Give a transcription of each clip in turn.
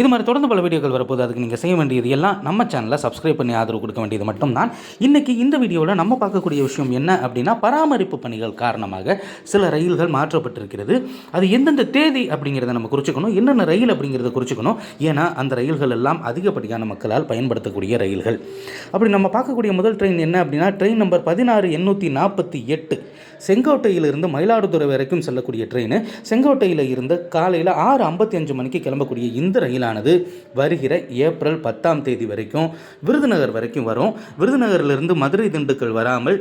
இது மாதிரி தொடர்ந்து பல வீடியோக்கள் வரப்போது அதுக்கு நீங்கள் செய்ய வேண்டியது எல்லாம் நம்ம சேனலில் சப்ஸ்கிரைப் பண்ணி ஆதரவு கொடுக்க வேண்டியது மட்டும்தான். இன்றைக்கி இந்த வீடியோவில் நம்ம பார்க்கக்கூடிய விஷயம் என்ன அப்படின்னா பராமரிப்பு பணிகள் காரணமாக சில ரயில்கள் மாற்றப்பட்டிருக்கிறது. அது எந்தெந்த தேதி அப்படிங்கிறத நம்ம குறிச்சுக்கணும். என்னென்ன ரயில் அப்படிங்கிறத குறிச்சுக்கணும். ஏன்னா அந்த ரயில்கள் எல்லாம் அதிகப்படியான மக்களால் பயன்படுத்தக்கூடிய ரயில்கள். அப்படி நம்ம பார்க்கக்கூடிய முதல் ட்ரெயின் என்ன அப்படின்னா ட்ரெயின் நம்பர் பதினாறு எண்ணூற்றி நாற்பத்தி எட்டு. செங்கோட்டையிலிருந்து மயிலாடுதுறை வரைக்கும் செல்லக்கூடிய ட்ரெயின் செங்கோட்டையில் இருந்து காலையில் ஆறு ஐம்பத்தி அஞ்சு மணிக்கு கிளம்பக்கூடிய இந்த ரயில் ரயிலானது வருகிற ஏப்ரல் பத்தாம் தேதி வரைக்கும் விருதுநகர் வரைக்கும் வரும். விருதுநகர்லேருந்து மதுரை திண்டுக்கல் வராமல்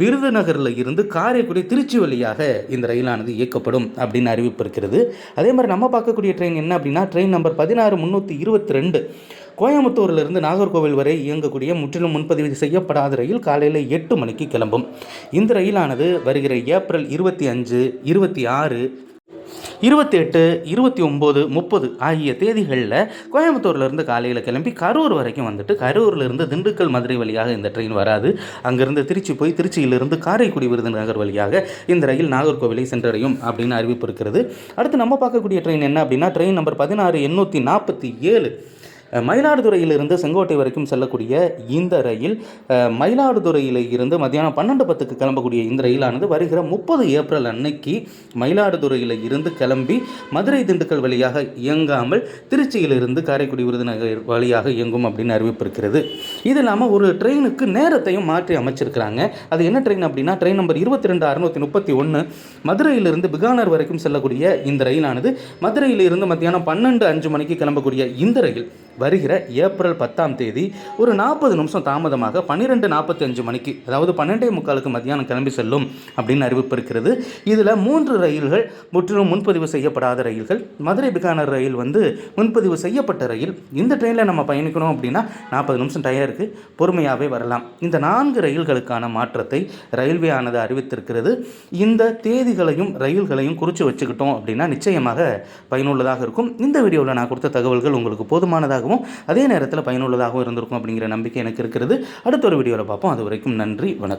விருதுநகரில் இருந்து காரைக்குடி திருச்சி வழியாக இந்த ரயிலானது இயக்கப்படும் அப்படின்னு அறிவிப்பு இருக்கிறது. அதே மாதிரி நம்ம பார்க்கக்கூடிய ட்ரெயின் என்ன அப்படின்னா ட்ரெயின் நம்பர் பதினாறு முந்நூற்றி இருபத்தி ரெண்டு கோயம்புத்தூரிலிருந்து நாகர்கோவில் வரை இயங்கக்கூடிய முற்றிலும் முன்பதிவு செய்யப்படாத ரயில் காலையில் எட்டு மணிக்கு கிளம்பும். இந்த ரயிலானது வருகிற ஏப்ரல் இருபத்தி அஞ்சு இருபத்தி ஆறு இருபத்தி எட்டு இருபத்தி ஒம்பது முப்பது ஆகிய தேதிகளில் கோயம்புத்தூர்லேருந்து காலையில் கிளம்பி கரூர் வரைக்கும் வந்துட்டு கரூர்லேருந்து திண்டுக்கல் மதுரை வழியாக இந்த ட்ரெயின் வராது. அங்கேருந்து திருச்சி போய் திருச்சியிலிருந்து காரைக்குடி விருதுநகர் வழியாக இந்த ரயில் நாகர்கோவிலை சென்றடையும் அப்படின்னு அறிவிப்பு இருக்கிறது. அடுத்து நம்ம பார்க்கக்கூடிய ட்ரெயின் என்ன அப்படின்னா ட்ரெயின் நம்பர் பதினாறு எண்ணூற்றி நாற்பத்தி ஏழு. மயிலாடுதுறையிலிருந்து செங்கோட்டை வரைக்கும் செல்லக்கூடிய இந்த ரயில் மயிலாடுதுறையில் இருந்து மத்தியானம் பன்னெண்டு பத்துக்கு கிளம்பக்கூடிய இந்த ரயிலானது வருகிற முப்பது ஏப்ரல் அன்னைக்கு மயிலாடுதுறையில் இருந்து கிளம்பி மதுரை திண்டுக்கல் வழியாக இயங்காமல் திருச்சியிலிருந்து காரைக்குடி விருதுநகர் வழியாக இயங்கும் அப்படின்னு அறிவிப்பு இருக்கிறது. இது இல்லாமல் ஒரு ட்ரெயினுக்கு நேரத்தையும் மாற்றி அமைச்சிருக்கிறாங்க. அது என்ன ட்ரெயின் அப்படின்னா ட்ரெயின் நம்பர் இருபத்தி ரெண்டு அறுநூற்றி முப்பத்தி ஒன்று மதுரையிலிருந்து பிகானர் வரைக்கும் செல்லக்கூடிய இந்த ரயிலானது மதுரையிலிருந்து மத்தியானம் பன்னெண்டு அஞ்சு மணிக்கு கிளம்பக்கூடிய இந்த ரயில். வருகிற ஏப்ரல் பத்தாம் தேதி ஒரு நாற்பது நிமிஷம் தாமதமாக பன்னிரெண்டு நாற்பத்தி அஞ்சு மணிக்கு அதாவது பன்னெண்டே முக்காலுக்கு மத்தியானம் கிளம்பி செல்லும் அப்படின்னு அறிவிப்பு இருக்கிறது. இதில் மூன்று ரயில்கள் முற்றிலும் முன்பதிவு செய்யப்படாத ரயில்கள். மதுரை பிகானர் ரயில் வந்து முன்பதிவு செய்யப்பட்ட ரயில். இந்த ட்ரெயினில் நம்ம பயணிக்கணும் அப்படின்னா நாற்பது நிமிஷம் டயருக்கு பொறுமையாகவே வரலாம். இந்த நான்கு ரயில்களுக்கான மாற்றத்தை ரயில்வே ஆனது அறிவித்திருக்கிறது. இந்த தேதிகளையும் ரயில்களையும் குறித்து வச்சுக்கிட்டோம் அப்படின்னா நிச்சயமாக பயனுள்ளதாக இருக்கும். இந்த வீடியோவில் நான் கொடுத்த தகவல்கள் உங்களுக்கு போதுமானதாகவும் அதே நேரத்தில் பயனுள்ளதாகவும் இருந்திருக்கும் அப்படிங்கிற நம்பிக்கை எனக்கு இருக்கிறது. அடுத்த ஒரு வீடியோவில் பார்ப்போம். அது வரைக்கும் நன்றி வணக்கம்.